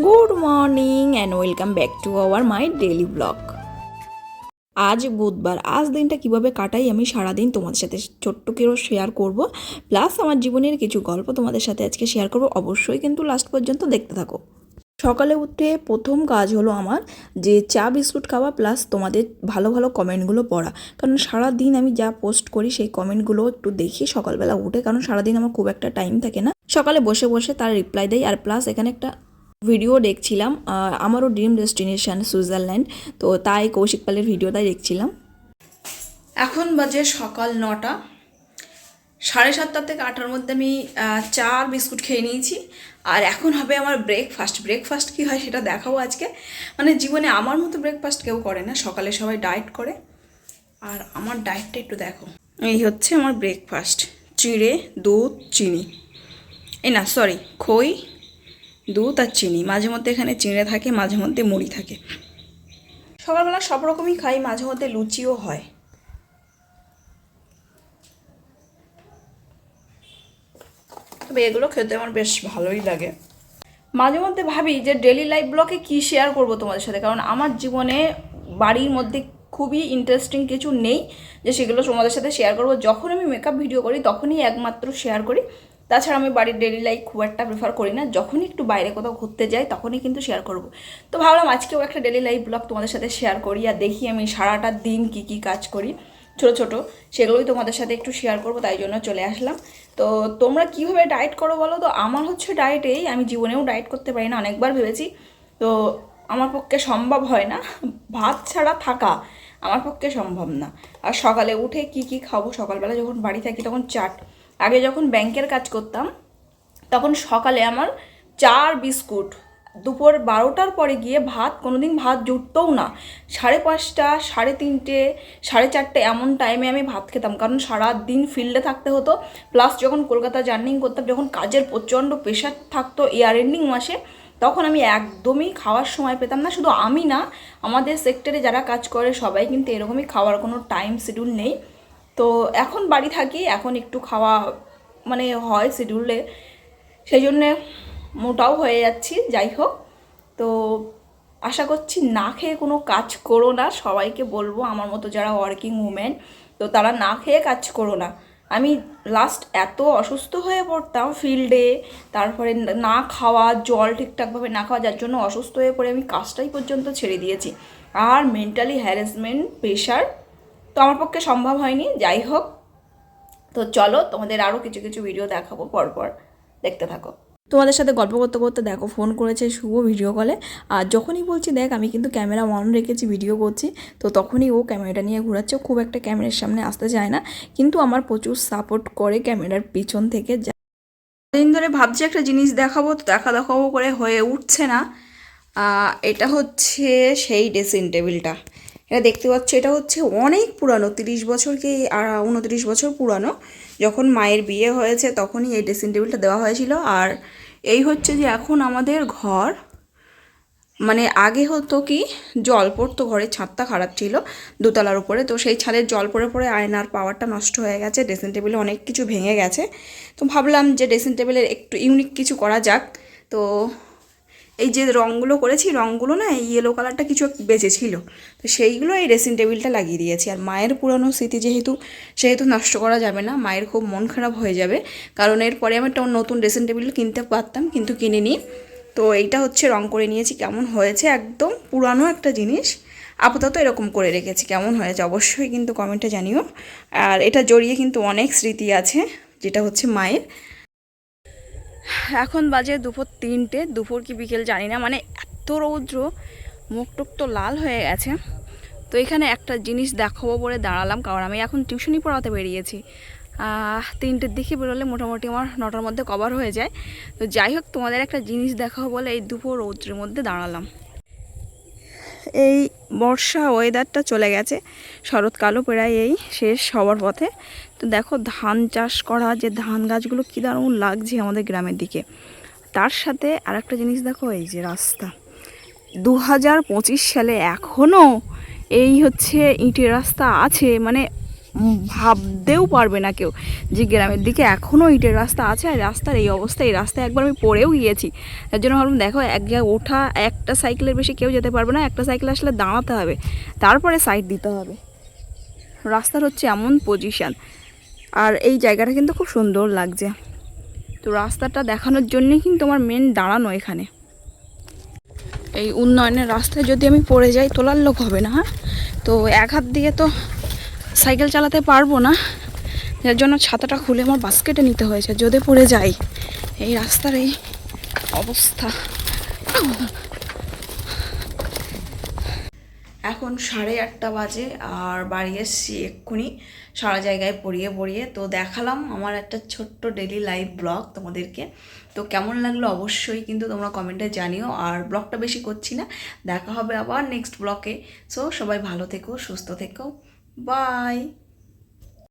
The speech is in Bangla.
Good morning and welcome back to our my daily blog আজ বুধবার, আজ দিনটা কীভাবে কাটাই আমি সারাদিন তোমাদের সাথে ছোট্ট কেউ শেয়ার করব। প্লাস আমার জীবনের কিছু গল্প তোমাদের সাথে আজকে শেয়ার করব, অবশ্যই কিন্তু লাস্ট পর্যন্ত দেখতে থাকো। সকালে উঠে প্রথম কাজ হলো আমার যে চা বিস্কুট খাওয়া প্লাস তোমাদের ভালো ভালো কমেন্টগুলো পড়া। কারণ সারা দিন আমি যা পোস্ট করি সেই কমেন্টগুলো একটু দেখি সকালবেলা উঠে, কারণ সারাদিন আমার খুব একটা টাইম থাকে না। সকালে বসে বসে তার রিপ্লাই দেয় আর প্লাস এখানে একটা ভিডিও দেখছিলাম আমারও ড্রিম ডেস্টিনেশন সুইজারল্যান্ড, তো তাই কৌশিক পালের ভিডিওটাই দেখছিলাম। এখন বাজে সকাল নটা। সাড়ে সাতটা থেকে আটটার মধ্যে আমি চা বিস্কুট খেয়ে নিয়েছি। আর এখন হবে আমার ব্রেকফাস্ট ব্রেকফাস্ট কী হয় সেটা দেখাবো আজকে। মানে জীবনে আমার মতো ব্রেকফাস্ট কেউ করে না, সকালে সবাই ডায়েট করে। আর আমার ডায়েটটা একটু দেখো। এই হচ্ছে আমার ব্রেকফাস্ট চিড়ে, দুধ, চিনি। এই না সরি খই দুধ আর চিনি। মাঝে মধ্যে এখানে চিড়ে থাকে, মাঝে মধ্যে মুড়ি থাকে। সকালবেলা সব রকমই খাই, মাঝে মধ্যে লুচিও হয়। তবে এগুলো খেতে আমার বেশ ভালোই লাগে। মাঝে মধ্যে ভাবি যে ডেলি লাইফ ব্লগে কী শেয়ার করব তোমাদের সাথে? কারণ আমার জীবনে বাড়ির মধ্যে খুবই ইন্টারেস্টিং কিছু নেই যে সেগুলো তোমাদের সাথে শেয়ার করব। যখন আমি মেকআপ ভিডিও করি, তখনই একমাত্র শেয়ার করি। তাছাড়া আমি বাড়ির ডেলি লাইফ খুব একটা প্রেফার করি না। যখনই একটু বাইরে কোথাও ঘুরতে যাই, তখনই কিন্তু শেয়ার করব। তো ভাবলাম আজকেও একটা ডেলি লাইফ ব্লগ তোমাদের সাথে শেয়ার করি আর দেখি আমি সারাটা দিন কি কি কাজ করি। ছোট ছোট, সেগুলোই তোমাদের সাথে একটু শেয়ার করব, তাই জন্য চলে আসলাম। তো তোমরা কীভাবে ডায়েট করো বলো তো? আমার হচ্ছে ডায়েটেই আমি জীবনেও ডায়েট করতে পারি না, অনেকবার ভেবেছি। তো আমার পক্ষে সম্ভব হয় না, ভাত ছাড়া থাকা আমার পক্ষে সম্ভব না। আর সকালে উঠে কি কি খাব? সকালবেলা যখন বাড়ি থাকি তখন চাট আগে যখন ব্যাংকের কাজ করতাম, তখন সকালে আমার চার বিস্কুট, দুপুর বারোটার পরে গিয়ে ভাত, কোনোদিন ভাত জুটতও না। সাড়ে পাঁচটা, সাড়ে তিনটে, সাড়ে চারটে এমন টাইমে আমি ভাত খেতাম। কারণ সারা দিন ফিল্ডে থাকতে হতো। প্লাস যখন কলকাতা জার্নিং করতাম, যখন কাজের প্রচণ্ড প্রেশার থাকতো ইয়ার এন্ডিং মাসে, তখন আমি একদমই খাওয়ার সময় পেতাম না। শুধু আমি না, আমাদের সেক্টরে যারা কাজ করে, সবাই কিন্তু এরকমই খাওয়ার কোনো টাইম শিডিউল নেই। তো এখন বাড়ি থাকি, এখন একটু খাওয়া মানে হয় শিডিউলে সেই জন্যে মোটাও হয়ে যাচ্ছি, যাই হোক। তো আশা করছি না খেয়ে কোনো কাজ করো না, সবাইকে বলব আমার মতো যারা ওয়ার্কিং উমেন তো তারা না খেয়ে কাজ করো না। আমি লাস্ট এত অসুস্থ হয়ে পড়তাম ফিল্ডে তারপরে না খাওয়া, জল ঠিকঠাকভাবে না খাওয়া, যার জন্য অসুস্থ হয়ে পড়ে আমি কাজটাই পর্যন্ত ছেড়ে দিয়েছি। আর মেন্টালি হ্যারাসমেন্ট প্রেশার তো আমার পক্ষে সম্ভব হয়নি, যাই হোক। তো চলো, তোমাদের আরও কিছু কিছু ভিডিও দেখাবো পরপর। দেখতে থাকো। তোমাদের সাথে গল্প করতে করতে দেখো ফোন করেছে শুভ ভিডিও কলে আর যখনই বলছি, দেখ, আমি কিন্তু ক্যামেরা অন রেখেছি ভিডিও করছি। তো তখনই ও ক্যামেরাটা নিয়ে ঘোরাচ্ছে। খুব একটা ক্যামেরার সামনে আসতে চায় না, কিন্তু আমার প্রচুর সাপোর্ট করে ক্যামেরার পিছন থেকে। দিন ধরে ভাবছি একটা জিনিস দেখাবো, তো দেখা দেখাবো করে হয়ে উঠছে না। এটা হচ্ছে সেই ড্রেসিং টেবিলটা এটা দেখতে পাচ্ছ, এটা হচ্ছে অনেক পুরানো, তিরিশ বছর কি উনত্রিশ বছর পুরানো। যখন মায়ের বিয়ে হয়েছে তখনই এই ড্রেসিং টেবিলটা দেওয়া হয়েছিল। আর এই হচ্ছে যে এখন আমাদের ঘর মানে আগে হতো কি, জল পড়তো, ঘরের ছাদটা খারাপ ছিল দোতলার উপরে। তো সেই ছাদের জল পড়ে পড়ে আয়নার পাওয়ারটা নষ্ট হয়ে গেছে ড্রেসিং টেবিলে অনেক কিছু ভেঙে গেছে। তো ভাবলাম যে ড্রেসিং টেবিলের একটু ইউনিক কিছু করা যাক। তো এই যে রঙগুলো করেছি, রঙগুলো না এই ইয়েলো কালারটা কিছু একটু বেঁচে ছিল তো সেইগুলো এই ড্রেসিং টেবিলটা লাগিয়ে দিয়েছি। আর মায়ের পুরনো স্মৃতি যেহেতু, সেহেতু নষ্ট করা যাবে না, মায়ের খুব মন খারাপ হয়ে যাবে। কারণ এরপরে আমি একটা নতুন ড্রেসিং টেবিল কিনতে পারতাম, কিন্তু কিনিনি। তো এইটা হচ্ছে রং করে নিয়েছি, কেমন হয়েছে? একদম পুরানো একটা জিনিস। আপাতত এরকম করে রেখেছি, কেমন হয়েছে? অবশ্যই কিন্তু কমেন্টে জানিও। আর এটা জড়িয়ে কিন্তু অনেক স্মৃতি আছে, যেটা হচ্ছে মায়ের। এখন বাজে দুপুর তিনটে, দুপুর কি বিকেল জানি না মানে এত রৌদ্র, মুখ টুক তো লাল হয়ে গেছে। তো এখানে একটা জিনিস দেখাবো বলে দাঁড়ালাম, কারণ আমি এখন টিউশনি পড়াতে বেরিয়েছি। তিনটের দিকে বেরোলে মোটামুটি আমার নটার মধ্যে কভার হয়ে যায়। তো যাই হোক, তোমাদের একটা জিনিস দেখাবো বলে এই দুপুর রৌদ্রের মধ্যে দাঁড়ালাম। এই বর্ষা ওয়েদারটা চলে গেছে। শরৎকালও প্রায় এই শেষ হওয়ার পথে। তো দেখো, ধান চাষ করা, যে ধান গাছগুলো কী দারুণ লাগছে আমাদের গ্রামের দিকে। তার সাথে আর একটা জিনিস দেখো, এই যে রাস্তা। দু হাজার পঁচিশ সালে এখনও এই হচ্ছে ইটের রাস্তা আছে। মানে ভাবতেও পারবে না কেউ যে গ্রামের দিকে এখনও ইটের রাস্তা আছে আর রাস্তার এই অবস্থা এই রাস্তায় একবার আমি পড়েও গিয়েছি। তার জন্য ভাবলাম, দেখো, এক জায়গায় ওঠা, একটা সাইকেলের বেশি কেউ যেতে পারবে না, একটা সাইকেল আসলে দাঁড়াতে হবে, তারপরে সাইড দিতে হবে। রাস্তার হচ্ছে এমন পজিশান আর এই জায়গাটা কিন্তু খুব সুন্দর লাগছে। তো রাস্তাটা দেখানোর জন্যই কিন্তু আমার মেন দাঁড়ানো এখানে। এই উন্নয়নের রাস্তায় যদি আমি পড়ে যাই, তোলার লোক হবে না হ্যাঁ? তো এক হাত দিয়ে তো সাইকেল চালাতে পারব না। যার জন্য ছাতাটা খুলে আমার বাস্কেটে নিতে হয়েছে। যদি পড়ে যাই, এই রাস্তার এই অবস্থা। এখন সাড়ে আটটা বাজে, আর বাড়ি এসছি এক্ষুনি। সারা জায়গায় পড়িয়ে পড়িয়ে। তো দেখালাম আমার একটা ছোট্ট ডেলি লাইভ ব্লগ তোমাদেরকে। তো কেমন লাগল অবশ্যই কিন্তু তোমরা কমেন্টে জানিও। আর ব্লগটা বেশি করছি না, দেখা হবে আবার নেক্সট ব্লগে সো সবাই ভালো থেকো, সুস্থ থেকো। Bye.